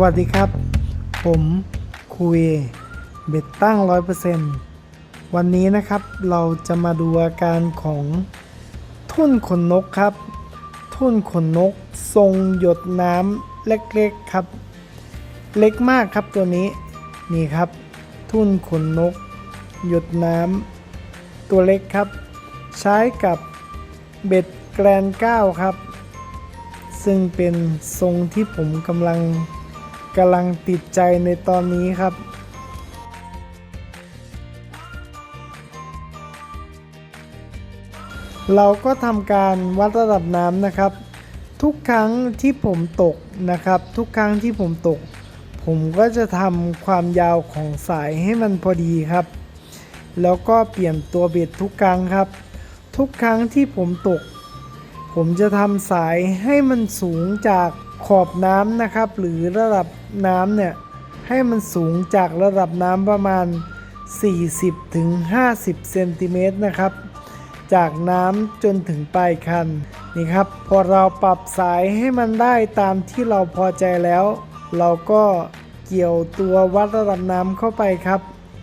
วัสดีครับ ผมคุยเบ็ดตั้ง 100%วันนี้นะครับเราจะมาดูอาการของทุ่นขนนกครับ ทุ่นขนนกทรงหยดน้ำเล็กๆครับ เล็กมากครับตัวนี้นี่ครับ ทุ่นขนนก หยดน้ำตัวเล็กครับ ใช้กับเบ็ดแกรนก้าครับซึ่งเป็นทรงที่ผมกำลัง กำลังติดใจในตอนนี้ครับเราก็ทำการวัดระดับน้ำนะครับ ทุกครั้งที่ผมตกนะครับ ทุกครั้งที่ผมตก ผมก็จะทำความยาวของสายให้มันพอดีครับ แล้วก็เปลี่ยนตัวเบ็ดทุกครั้งครับ ทุกครั้งที่ผมตก ผมจะทำสายให้มันสูงจาก ขอบน้ำนะครับ หรือระดับน้ำเนี่ย ให้มันสูงจากระดับน้ำประมาณ 40-50ถึงเซนติเมตรนะครับ จากน้ำจนถึงปลายคันนี่ครับ พอเราปรับสายให้มันได้ตามที่เราพอใจแล้ว เราก็เกี่ยวตัววัดระดับน้ำเข้าไปครับ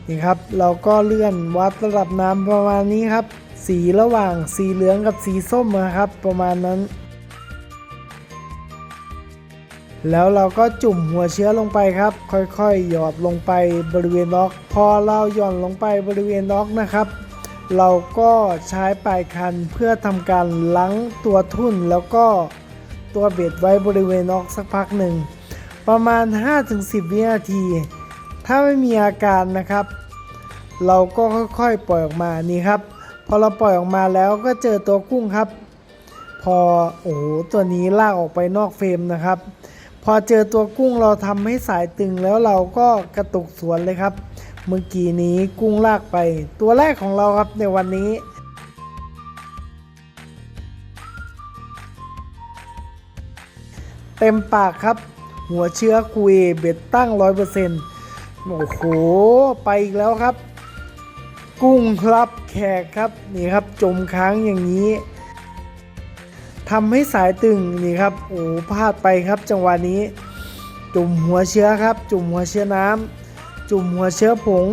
นี่ครับ เราก็เลื่อนวัดระดับน้ำประมาณนี้ครับ สีระหว่างสีเหลืองกับสีส้มนะครับ ประมาณนั้น แล้วเราก็จุ่มหัวเชื้อลงไปครับ ค่อยๆ หยอดลงไปบริเวณล็อก พอเราหย่อนลงไปบริเวณล็อกนะครับ เราก็ใช้ปลายคันเพื่อทำการล้างตัวทุ่นแล้วก็ตัวเบ็ดไว้บริเวณล็อกสักพักหนึ่ง ประมาณ 5-10 วินาที ถ้าไม่มีอาการนะครับ เราก็ค่อยๆปล่อยออกมานี่ครับ พอเราปล่อยออกมาแล้วก็เจอตัวกุ้งครับ พอโอ้โหตัวนี้ลากออกไปนอกเฟรมนะครับ พอเจอตัวกุ้งเราทำให้สายตึงแล้วเราก็กระตุกสวนเลยครับ เมื่อกี้นี้กุ้งลากไป ตัวแรกของเราครับในวันนี้เต็มปากครับ หัวเชื้อคุยเบ็ดตั้ง100%โอ้โห ไปอีกแล้วครับ กุ้งครับแขกครับ นี่ครับจมค้างอย่างนี้ ทำให้สายตึงนี่ครับโอ้พลาดไปครับจังหวะนี้ จุ่มหัวเชื้อครับ จุ่มหัวเชื้อน้ำจุ่มหัวเชื้อผง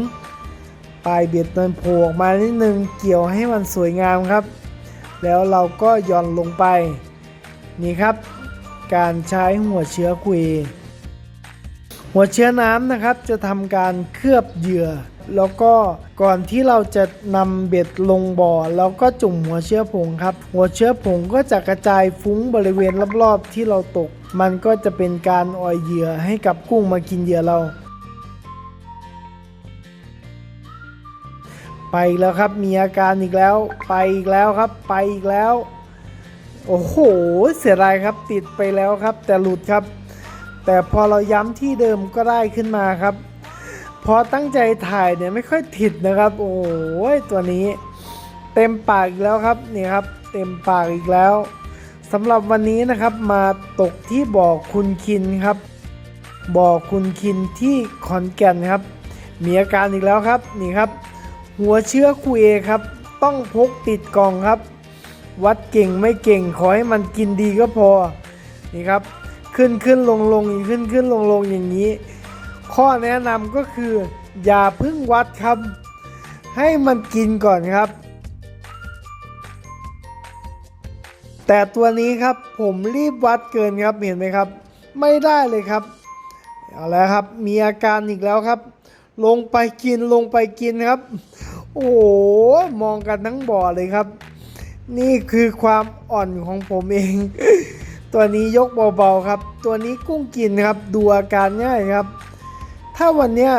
ปลายเบ็ดมันโผล่ออกมานิดนึงเกี่ยวให้มันสวยงามครับ แล้วเราก็ย่อนลงไป นี่ครับ การใช้หัวเชื้อคุย หัวเชื้อน้ำนะครับจะทำการเคลือบเหยื่อ แล้วก็ก่อนที่เราจะนำเบ็ดลงบ่อเราก็จุ่มหัวเชื้อผงครับ หัวเชื้อผงก็จะกระจายฟุ้งบริเวณรอบๆที่เราตก มันก็จะเป็นการอ่อยเหยื่อให้กับกุ้งมากินเหยื่อเรา ไปแล้วครับมีอาการอีกแล้ว ไปอีกแล้วครับ ไปอีกแล้ว โอ้โห เสียดายครับติดไปแล้วครับ แต่หลุดครับ แต่พอเราย้ำที่เดิมก็ได้ขึ้นมาครับ พอตั้งใจถ่ายเนี่ยไม่ค่อยติดนะครับ โอ้ยตัวนี้ เต็มปากอีกแล้วครับนี่ครับ เต็มปากอีกแล้วสำหรับวันนี้นะครับมาตกที่บ่อคุณคินครับ บ่อคุณคินที่ขอนแก่นครับ มีอาการอีกแล้วครับนี่ครับ หัวเชื้อคุยครับ ต้องพกติดกล่องครับ วัดเก่งไม่เก่งขอให้มันกินดีก็พอนี่ครับ ขึ้นขึ้นลงลงขึ้นขึ้นลงลงอย่างนี้ ข้อแนะนำก็คือ อย่าเพึ่งวัดครับ ให้มันกินก่อนครับ แต่ตัวนี้ครับผมรีบวัดเกินครับเห็นไหมครับ ไม่ได้เลยครับเอาแล้วครับมีอาการอีกแล้วครับ ลงไปกินลงไปกินครับ โอ้โหมองกันทั้งบ่อเลยครับ นี่คือความอ่อนของผมเอง ตัวนี้ยกเบาๆครับ ตัวนี้กุ้งกินครับ ดูอาการง่ายครับ ถ้าวันเนี้ย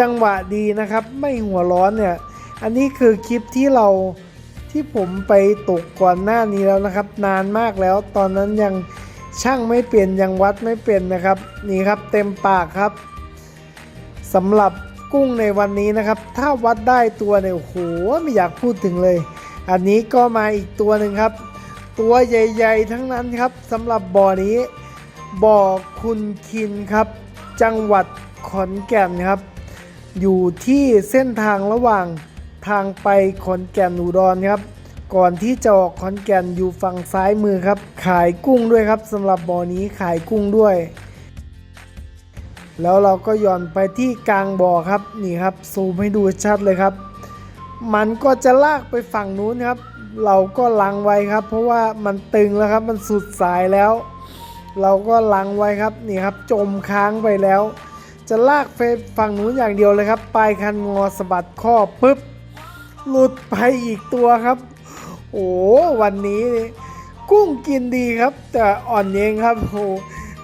จังหวะดีนะครับ ไม่หัวร้อนเนี่ย อันนี้คือคลิปที่เราที่ผมไปตกก่อนหน้านี้แล้วนะครับ นานมากแล้วตอนนั้นยังช่างไม่เปลี่ยนยังวัดไม่เป็นนะครับ นี่ครับเต็มปากครับสำหรับกุ้งในวันนี้นะครับ ถ้าวัดได้ตัวเนี่ยโอ้โหไม่อยากพูดถึงเลย อันนี้ก็มาอีกตัวหนึ่งครับ ตัวใหญ่ ๆ ทั้งนั้นครับสำหรับบ่อนี้ บ่อคุณคินครับ จังหวัดขอนแก่นครับ อยู่ที่เส้นทางระหว่างทางไปขอนแก่นอุดรครับ ก่อนที่จะออกขอนแก่นอยู่ฝั่งซ้ายมือครับ ขายกุ้งด้วยครับสำหรับบ่อนี้ขายกุ้งด้วย แล้วเราก็ย่อนไปที่กลางบ่อครับนี่ครับซูมให้ดูชัดเลยครับ มันก็จะลากไปฝั่งนู้นครับ เราก็ลังไว้ครับ เพราะว่ามันตึงแล้วครับมันสุดสายแล้ว เราก็ลังไว้ครับนี่ครับจมค้างไปแล้ว จะลากไปฝั่งนู้นอย่างเดียวเลยครับปลายคันงอสะบัดข้อปุ๊บหลุดไปอีกตัวครับ โอ้วันนี้กุ้งกินดีครับ แต่อ่อนเองครับโอ้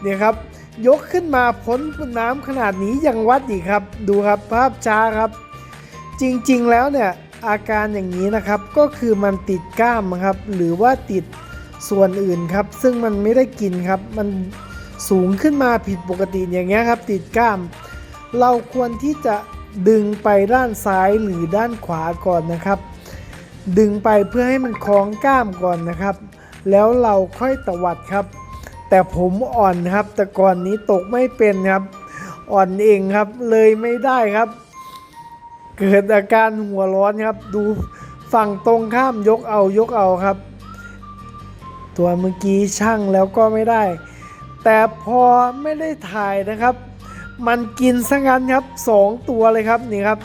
เนี่ยครับ ยกขึ้นมาพ้นน้ำขนาดนี้ยังวัดอีกครับ ดูครับภาพช้าครับ จริงๆแล้วเนี่ยอาการอย่างนี้นะครับก็คือมันติดกล้ามครับ หรือว่าติด ส่วนอื่นครับ ซึ่งมันไม่ได้กินครับ มันสูงขึ้นมาผิดปกติอย่างเงี้ยครับ ติดกล้าม เราควรที่จะดึงไปด้านซ้ายหรือด้านขวาก่อนนะครับ ดึงไปเพื่อให้มันคล้องกล้ามก่อนนะครับ แล้วเราค่อยตวัดครับ แต่ผมอ่อนครับ แต่ก่อนนี้ตกไม่เป็นครับ อ่อนเองครับเลยไม่ได้ครับ เกิดอาการหัวร้อนครับ ดูฝั่งตรงข้ามยกเอายกเอาครับ ตัวเมื่อกี้ช่างแล้วก็ไม่ได้ แต่พอไม่ได้ถ่ายนะครับ มันกินซะงั้นครับสองตัวเลยครับนี่ครับ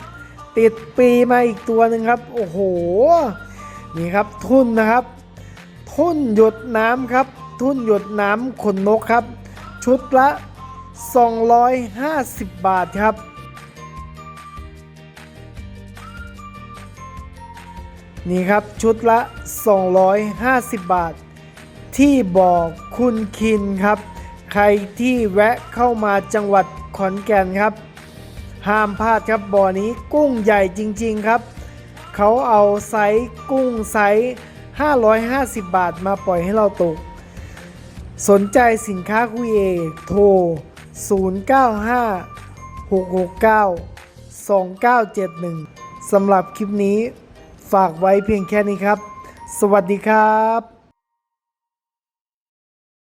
ติดปีมาอีกตัวหนึ่งครับ โอ้โห นี่ครับทุ่นนะครับ ทุ่นหยดน้ำครับ ทุ่นหยดน้ำขนนกครับ ชุดละ 250 บาทครับ นี่ครับชุดละ 250 บาท ที่บอกคุณคินครับ ใครที่แวะเข้ามาจังหวัดขอนแก่นครับ ห้ามพลาดครับบ่อนี้กุ้งใหญ่จริง ๆครับ เขาเอาไซส์กุ้งไซส์550 บาทมาปล่อยให้เราตก สนใจสินค้าคุยเอโทร 095 669 2971 สำหรับคลิปนี้ฝากไว้เพียงแค่นี้ครับ สวัสดีครับ